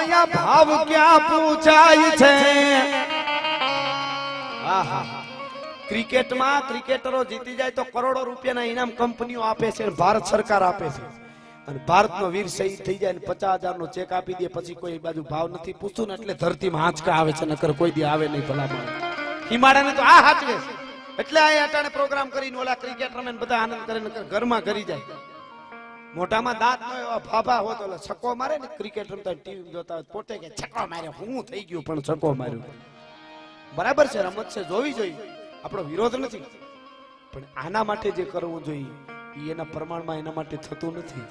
અહીંયા ભાવ ક્યાં પૂછાય છે? ક્રિકેટમાં ક્રિકેટરો જીતી જાય તો કરોડો રૂપિયાના ઇનામ કંપનીઓ આપે છે ભારત સરકાર આપે છે. અને ભારતનો વીર શહીદ થઈ જાય ને પચાસ હજારનો ચેક આપી દે, પછી કોઈ બાજુ ભાવ નથી પૂછતું ને એટલે ધરતીમાં આંચકા આવે છે, નકર કોઈ દી આવે નહીં ભલામણ. હિમાડાને તો આ હાચવે છે. એટલે આ અટાણે પ્રોગ્રામ કરીને ઓલા ક્રિકેટ રમે બધા આનંદ કરે, નકર ઘરમાં કરી જાય. મોઢામાં દાંત નો એવા ફાફા હોત ઓલા છક્કો મારે ને ક્રિકેટ રમતા ટીવી જોતા હોય પોતે કે છક્કો માર્યો, હું થઈ ગયું પણ છક્કો માર્યો. બરાબર છે, રમત છે, જોવી જોઈએ. આપણો વિરોધ નથી. પણ આના માટે જે કરવું જોઈએ એના પ્રમાણમાં એના માટે થતું નથી.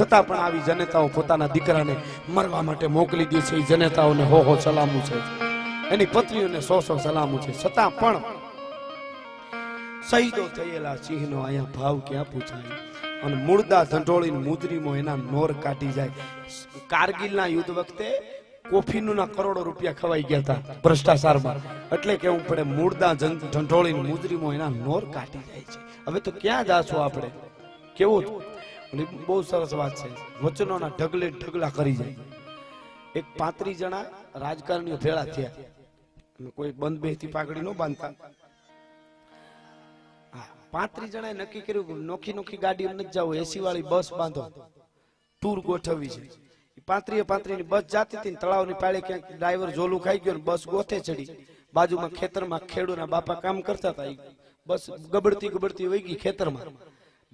છતાં પણ આવી જનતાઓ પોતાના દીકરાને મરવા માટે મોકલી દે છે. એ જનતાઓને હો હો, સલામું છે. એની પત્નીઓને સો સો સલામું છે. છતાં પણ શહીદો થયેલા સિંહનો અહીંયા ભાવ ક્યાં પૂછાય? અને મૂળદા ધંટોળીને મુદરીમાં એના નોર કાઢી જાય. કારગિલના યુદ્ધ વખતે કોફીનું ના કરોડો રૂપિયા ખવાઈ ગયા હતા ભ્રષ્ટાચારમાં. એટલે કેવું પડે મૂળદા ઢંઢોળીને મુજરીમો એના નોર કાઢી જાય છે. હવે તો ક્યાં જાશું આપણે? કેવું બહુ સરસ વાત છે. વચનોના ઢગલે ઢગલા કરી જાય. એક પાંત્રીસ જણા રાજકારણીઓ ભેળા થયા. કોઈ બંધ બેહતી પાઘડી ન બાંધતા. પાંત્રીસ જણાએ નક્કી કર્યું નોખી નોખી ગાડીઓ નથી જાવ, એસી વાળી બસ બાંધો. ટૂર ગોઠવવી છે. પાંત્રીએ પાંત્રીની બસ જાતી હતી તળાવની પાળે ક્યાંક ડ્રાઈવર ઝોલું ખાઈ ગયો બસ ગોથે ચડી. બાજુમાં ખેતરમાં ખેડૂના બાપા કામ કરતા હતા. બસ ગબડતી ગબડતી વહી ગઈ ખેતરમાં.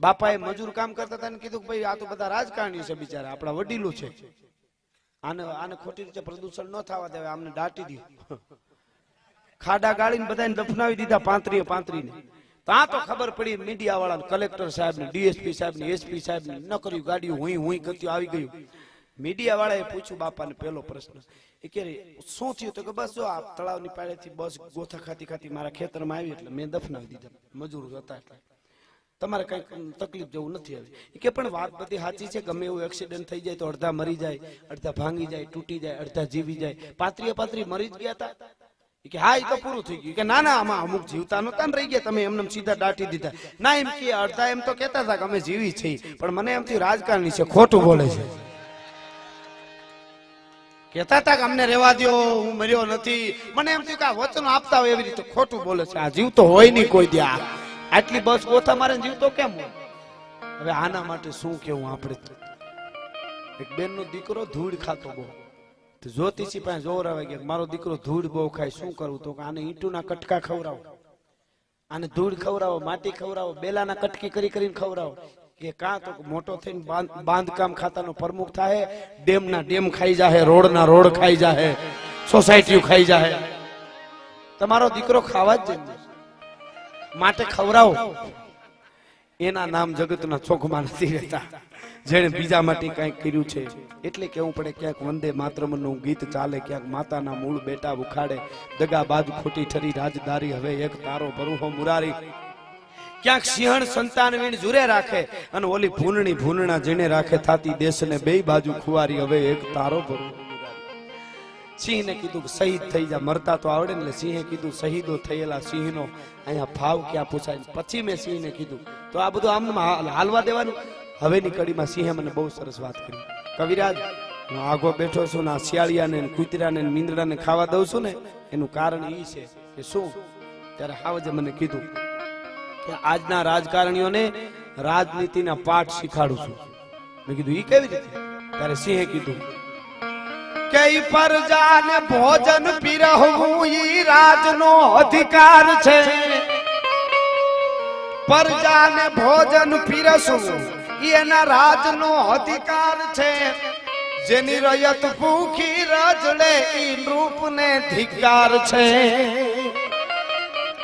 બાપાએ મજૂર કામ કરતા હતા કીધું કે ભાઈ આ તો બધા રાજકારણીઓ છે બિચારા, આપણા વડીલો છે. આને આને ખોટી રીતે પ્રદૂષણ ન થવા દેવાય, આમને દાટી દો. ખાડા ગાળીને બધાને દફનાવી દીધા પાંત્રીએ પાંત્રીને. ત્યાં તો ખબર પડી મીડિયા વાળા કલેક્ટર સાહેબ ને ડીએસપી સાહેબ ને એસપી સાહેબ ને ન કર્યું ગાડીઓ હુઈ હુઈ કરતી આવી ગયું. મીડિયા વાળાએ પૂછ્યું બાપાને પહેલો પ્રશ્ન. એ કે શું થયું? તો કે બસ જો આ તળાવની પાળેથી બસ ગોથા ખાતી ખાતી મારા ખેતરમાં આવી એટલે મેં દફનાવી દીધા. મજૂર હતા એટલે. તમારે કઈ તકલીફ જેવું નથી આવી. કે પણ વાત બધી સાચી છે ગમે એવું એક્સિડન્ટ થઈ જાય તો અડધા મરી જાય, અડધા ભાંગી જાય, તૂટી જાય, અડધા જીવી જાય. પાત્રીએ પાત્રી મરી જ ગયા હતા કે હા એ તો પૂરું થઈ ગયું. કે ના ના, આમાં અમુક જીવતા નતા ને રહી ગયા. તમે એમને સીધા દાટી દીધા. ના, એમ કે અડધા એમ તો કહેતા હતા કે અમે જીવી છીએ. પણ મને એમ થયું રાજકારણી છે, ખોટું બોલે છે. કહેતા હતા કે અમને રેવા દ્યો, હું મર્યો નથી. મને એમ થયું કે આ વચનો આપતા હોય એવી રીતે ખોટું બોલે છે. આ જીવતો હોય નહીં કોઈ દે આટલી બસ ગોથા મારે જીવતો કેમ હવે આના માટે શું કેવું આપણે? એક બેન નો દીકરો ધૂળ ખાતો બહુ. તો જ્યોતિષી પાસે જોવરાવા ગયા મારો દીકરો ધૂળ બહુ ખાય, શું કરવું તો આને ઈંટુના કટકા ખવડાવો. આને ધૂળ ખવડાવો, માટી ખવડાવો, બેલાના કટકી કરી કરીને ખવડાવો. કે કાં તો મોટો થઈને બાંધ- બાંધકામ ખાતાનો પ્રમુખ થાય ડેમના ડેમ ખાઈ જાહે, રોડના રોડ ખાઈ જાહે, સોસાયટીઓ ખાઈ જાહે. તમારો દીકરો ખાવા જ જોઈએ માટે ખવડાવો. એના નામ જગતના ચોખમાં નથી રહેતા. જેણે બીજા માટે કંઈક કર્યું છે. એટલે કેવું પડે, ક્યાંક વંદે માતરમનું ગીત ચાલે, ક્યાંક માતાના મૂળ બેટા ઉખાડે. દગાબાજ ખોટી ઠરી રાજદારી હવે એક તારો ભરુહો મુરારી. ક્યાંક સિંહણ સંતાન વીણ જુરે રાખે અને ઓલી ભૂનણી ભૂનણા જેને રાખે, થાતી દેશને બે બાજુ ખુવારી, હવે એક તારો મુરારી સિંહને કીધું શહીદ થઈ જા, મરતા તો આવડે ને સિંહે કીધું શહીદો થયેલા સિંહનો અહીંયા ભાવ ક્યાં પૂછાય? પછી મેં સિંહને કીધું. તો આ બધું આમ હાલ- હાલવા દેવાનું? હવેની કડીમાં સિંહે મને બહુ સરસ વાત કરી. કવિરાજ, હું આગો બેઠો છું ને આ શિયાળિયાને કૂતરાને મીંદડાને ખાવા દઉં છું ને, એનું કારણ એ છે કે શું? ત્યારે હાવજે મને કીધું કે આજના રાજકારણીઓને રાજનીતિના પાઠ શીખાડું છું. મેં કીધું એ કેવી રીતે? ત્યારે સિંહે કીધું કે પર જાને ભોજન પીરહવું ઈ રાજનો અધિકાર છે. પ્રજાને ભોજન પીરસવું ઈ એના રાજનો અધિકાર છે. જેની રયત ભૂખી રજડે ઈ નૃપને ધિકાર છે.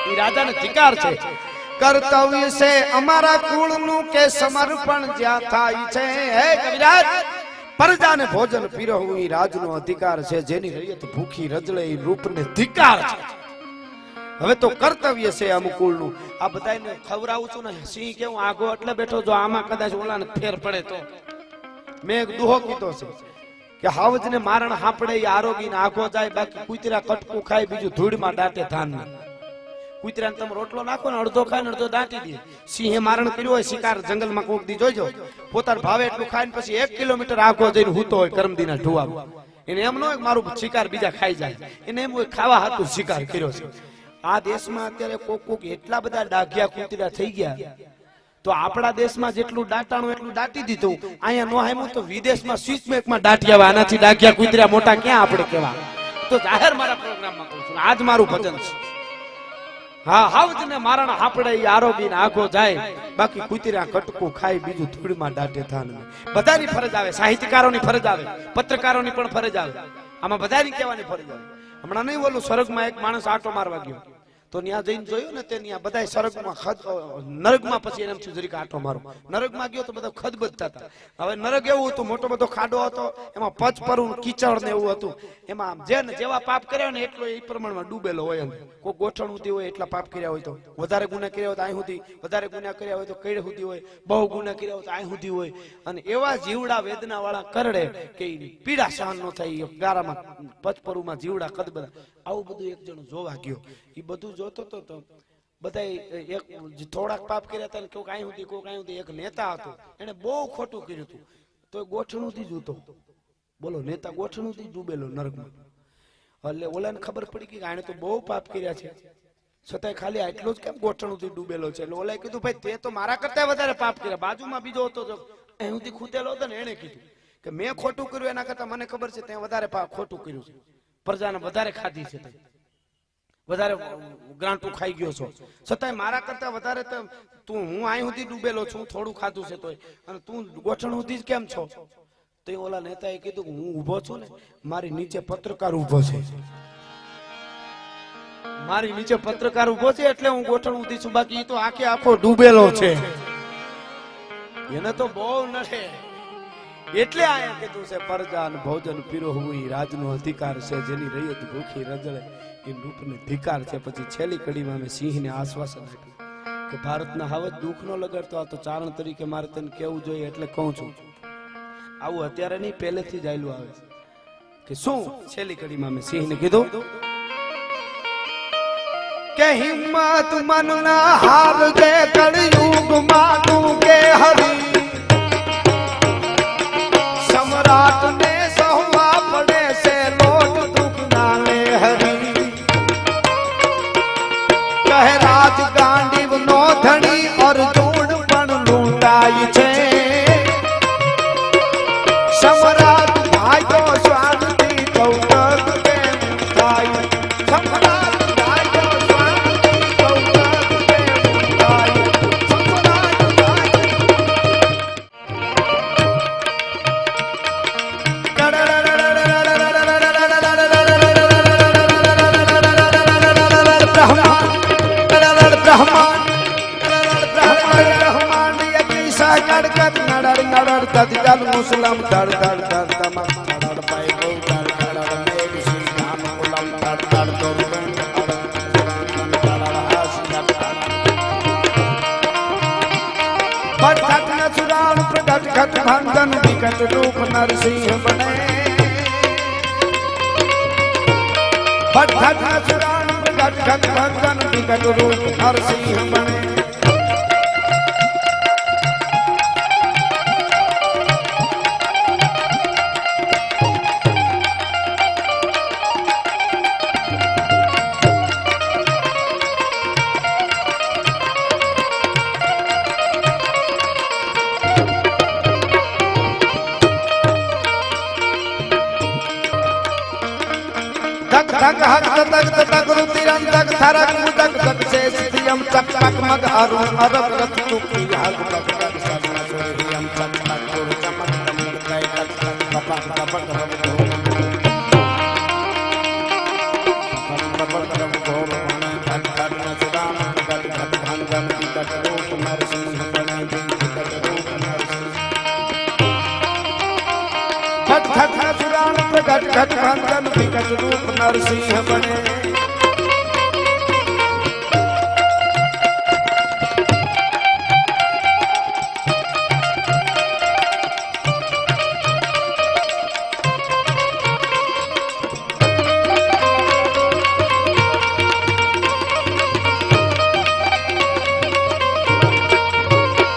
ઈ રાજાને ધિકાર છે. કર્તવ્ય છે અમારા કુળનું કે સમર્પણ જ્યાં થાય છે. હે કવિરાજ! પ્રજાને ભોજન પીરવવું એ રાજનો અધિકાર છે, જેની રૈયત ભૂખી રજળે એ રૂપને ધિકાર છે. હવે તો કર્તવ્ય છે અમુકુળનું આ બધાને ખવડાવું છું ને, સિંહ કેવું આગો એટલે બેઠો જો, આમાં કદાચ ઓલાને ફેર પડે તો. મેં એક દુહો કીધો છે કે હાવજને મારણ હાંપડે આરોગી આરોગીને આગો જાય, બાકી કુતરા કટકું ખાય, બીજું ધૂળમાં દાટે ધાન કૂતરાને તમે રોટલો નાખો ને અડધો ખાય અડધો દાટી દે. સિંહે મારણ કર્યું હોય, શિકાર જંગલમાં કોક દી જોઈજો પોતાના ભાવે એટલું ખાય ને પછી એક કિલોમીટર આગો જઈને હૂતો હોય કરમદીના ઢુવા એને એમ ન હોય મારું શિકાર બીજા ખાઈ જાય. એને એમ હોય ખાવા હાથું શિકાર કર્યો છે. આ દેશમાં અત્યારે કોક કોક એટલા બધા ડાઘિયા કૂતરા થઈ ગયા. તો આપણા દેશમાં જેટલું દાટાણું એટલું દાટી દીધું. અહીંયા નો હામ્યું તો વિદેશમાં સ્વિચ બેંકમાં દાટી આવે આનાથી ડાઘિયા કૂતરા મોટા ક્યાં આપણે કહેવા તો જાહેર મારા પ્રોગ્રામમાં કહું છું. આજ મારું ભજન છે. હા હાવજ ને મારણ હાપડે આરોગી ને આખો જાય. બાકી કુતરા કટકું ખાઈ બીજું ધૂળમાં દાટે થાન બધાની ફરજ આવે, સાહિત્યકારોની ફરજ આવે, પત્રકારોની પણ ફરજ આવે. આમાં બધાની કહેવાની ફરજ આવે. હમણાં નહીં બોલું, સ્વર્ગમાં એક માણસ આટો મારવા ગયો. તો ત્યાં જઈને જોયું ને તે ત્યાં બધા સ્વર્ગમાં ખદ નરકમાં પછી એમ થયું, જરીક આટો મારો. નરકમાં ગયો તો બધા ખદબદતા હતા. હવે નરક એવું હતું, મોટો બધો ખાડો હતો, એમાં પચ પરું કીચડ ને એવું હતું. એમાં જેને જેવા પાપ કર્યા ને એટલો એ પ્રમાણમાં ડૂબેલો હોય એમ કોઈ ગોઠણ ઉતી હોય એટલા પાપ કર્યા હોય તો. વધારે ગુના કર્યા હોય તો અહીં સુધી વધારે ગુના કર્યા હોય તો કઈ સુધી હોય. બહુ ગુના કર્યા હોય તો અહીં સુધી હોય. અને એવા જીવડા વેદના વાળા કરડે કે પીડા સહન ન થાય ગારામાં પચપરુમાં જીવડા કદ બધા આવું બધું એક જણ જોવા ગયો. એ બધું જોતો તો તો બધા એક જે થોડાક પાપ કર્યા હતા કોઈ કાંઈ હતી સુધી કોક હતી, એક નેતા હતો. એને બહુ ખોટું કર્યું હતું. તો ગોઠણુંથી ગોઠણું થી જોતો. બોલો, નેતા ગોઠણું થી ડૂબેલો નરકમાં. એટલે ઓલાને ખબર પડી કે આણે તો બહુ પાપ કર્યા છે. છતાંય ખાલી આટલો જ કેમ ગોઠણુંથી ડૂબેલો છે? એટલે ઓલાએ કીધું, ભાઈ, તે તો મારા કરતા વધારે પાપ કર્યા. બાજુમાં બીજો હતો જો અહીંથી ખૂટેલો હતો ને એને કીધું કે મેં ખોટું કર્યું, એના કરતા મને ખબર છે તે વધારે પાપ ખોટું કર્યું છે. પ્રજાને વધારે ખાધી છે તે. વધારે ગ્રાન્ટું ખાઈ ગયો છો. છતાંય મારા કરતા વધારે તું હું અહીં સુધી ડૂબેલો છું થોડું ખાધું છે તોય. અને તું ગોઠણ સુધી કેમ છો? તો ઓલા નેતાએ કીધું હું ઊભો છું ને, મારી નીચે પત્રકાર ઊભો છે. મારી નીચે પત્રકાર ઊભો છે એટલે હું ગોઠણ ઊંધી છું. બાકી તો આખે આખો ડૂબેલો છે. એને તો બહુ નડે. એટલે આયા કીધું છે પરજાન ભોજન પીરવવું ઈ રાજનો અધિકાર છે, જેની રૈયત ભૂખી રજળે, એ રૂપને ધિકાર છે. પછી છેલ્લી કડીમાં મેં સિંહને આશ્વાસન આપ્યું કે ભારતના હવે દુઃખ નો લગાડતો આ તો ચારણ તરીકે મારે તને કેવું જોઈએ એટલે કહું છું. આવું અત્યારે નહીં, પહેલેથી જ આયલું આવે છે. કે શું? છેલ્લી કડીમાં મેં સિંહને કીધું કે હિંમત મનના હાર જે કળયુગ મુસ્લમ ધડ ધડ ધડ ધમક ધડ પાય બહુ શ્રી રામ ગુલામ ધડ ધડ દોરુણ ધડ ધડ હાસ ધડ ભટક ન સુરાણ પ્રગટ ઘટ ભંગન વિકટ રૂપ નરસિંહ બને ભટક ન સુરાણ પ્રગટ ઘટ ભંગન વિકટ રૂપ નરસિંહ બને. ધક હક તક તક રુતિરમ તક થરક મુદક ધક સે સિયમ ચક ચક મગ અરુ અરક રત તુકી હક તક તક સદન સોરિયમ ચક તક ગુર ચમક તમક કೈ તક તક કપક કપક રૂપ નરસિંહ બને.